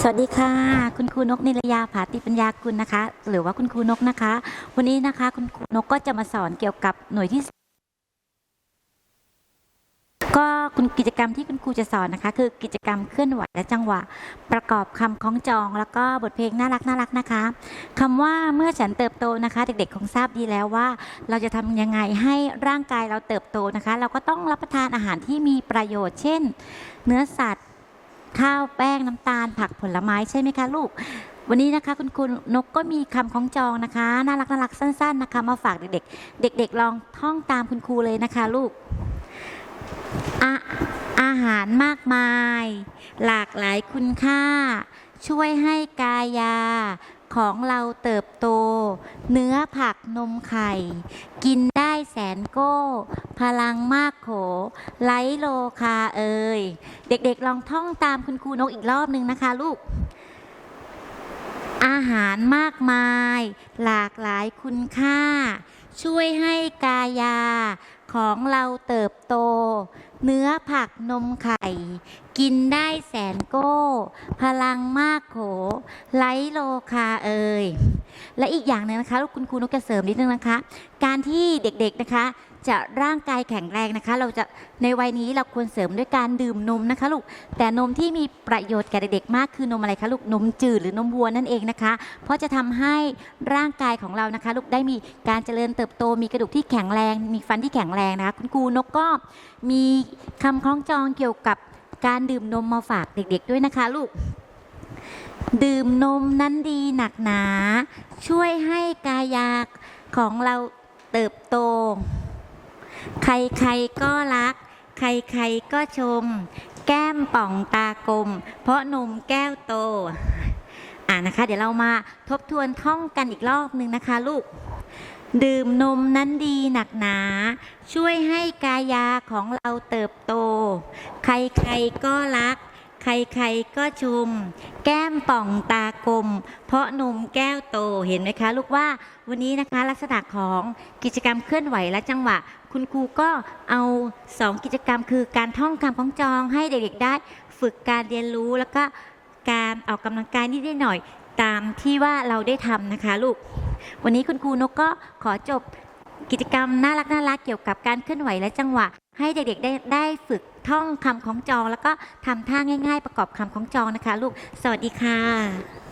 สวัสดีค่ะ คุณครูนกนิรยาผาติปัญญากุลนะคะ หรือว่าคุณครูนกนะคะ วันนี้นะคะคุณครูนกก็จะมาสอนเกี่ยวกับหน่วยที่ ก็คุณกิจกรรมที่คุณครูจะสอนนะคะ คือกิจกรรมเคลื่อนไหวและจังหวะ ประกอบคำคล้องจอง แล้วก็บทเพลงน่ารักน่ารักนะคะคำว่าเมื่อฉันเติบโตนะคะ เด็กๆคงทราบดีแล้วว่า เราจะทำยังไงให้ร่างกายเราเติบโตนะคะ เราก็ต้องรับประทานอาหารที่มีประโยชน์ เช่น เนื้อสัตว์ ข้าวแป้งน้ำตาล ผักผลไม้ใช่ไหมคะลูก วันนี้นะคะคุณครูนกก็มีคำคล้องจองนะคะ น่ารักน่ารักสั้น ๆ นะคะมาฝากเด็กๆ เด็ก ๆ ลองท่องตามคุณครูเลยนะคะลูกอาอาหารมากมาย หลากหลายคุณค่า ช่วยให้กายาของเราเติบโต เนื้อผักนมไข่ กิน แสนโก้ พลังมากโข ไลโลคาเอ่ย เด็กๆลองท่องตามคุณครูนกอีกรอบหนึ่งนะคะลูก อาหารมากมาย หลากหลายคุณค่า ช่วยให้กายา ของเราเติบโต เนื้อผักนมไข่ กินได้แสนโก้ พลังมากโข ไลโลคาเอยและอีกอย่างหนึงนะคะลูกคุณครูนกจะเสริมนิดนึงนะคะ การที่เด็กๆนะคะ จะร่างกายแข็งแรงนะคะ เราจะในวัยนี้เราควรเสริมด้วยการดื่มนมนะคะลูกแต่นมที่มีประโยชน์แก่เด็กๆมากคือนมอะไรคะลูกนมจืดหรือนมวัวนั่นเองนะคะ เพราะจะทำให้ร่างกายของเรานะคะ ลูกได้มีการเจริญเติบโต มีกระดูกที่แข็งแรง มีฟันที่แข็งแรงนะคะคุณครูนกก็มีคำคล้องจองเกี่ยวกับการดื่มนมมาฝากเด็กๆด้วยนะคะลูกดื่มนมนั้นดีหนักหนา ช่วยให้กายาของเราเติบโต ใครๆก็รัก ใครๆก็ชม แก้มป่องตากลม เพราะนมแก้วโต อ่านะคะ เดี๋ยวเรามาทบทวนท่องกันอีกรอบหนึ่งนะคะลูก ดื่มนมนั้นดีหนักหนา ช่วยให้กายาของเราเติบโต ใครๆก็รัก ใครๆก็ชม แก้มป่องตากลม เพราะนมแก้วโตเห็นไหมคะ ลูกว่าวันนี้นะคะลักษณะของกิจกรรมเคลื่อนไหวและจังหวะ คุณครูก็เอาสองกิจกรรมคือการท่องคำคล้องจองให้เด็กๆได้ ฝึกการเรียนรู้แล้วก็การออกกำลังกายนิดๆหน่อยๆตามที่ว่าเราได้ทำนะคะลูก วันนี้คุณครูนกก็ขอจบกิจกรรมน่ารักน่ารักเกี่ยวกับการเคลื่อนไหวและจังหวะ ให้เด็กๆได้ได้ฝึก ท่องคำของจอง แล้วก็ทำท่าง่าย ๆ ประกอบคำของจองนะคะ ลูก สวัสดีค่ะ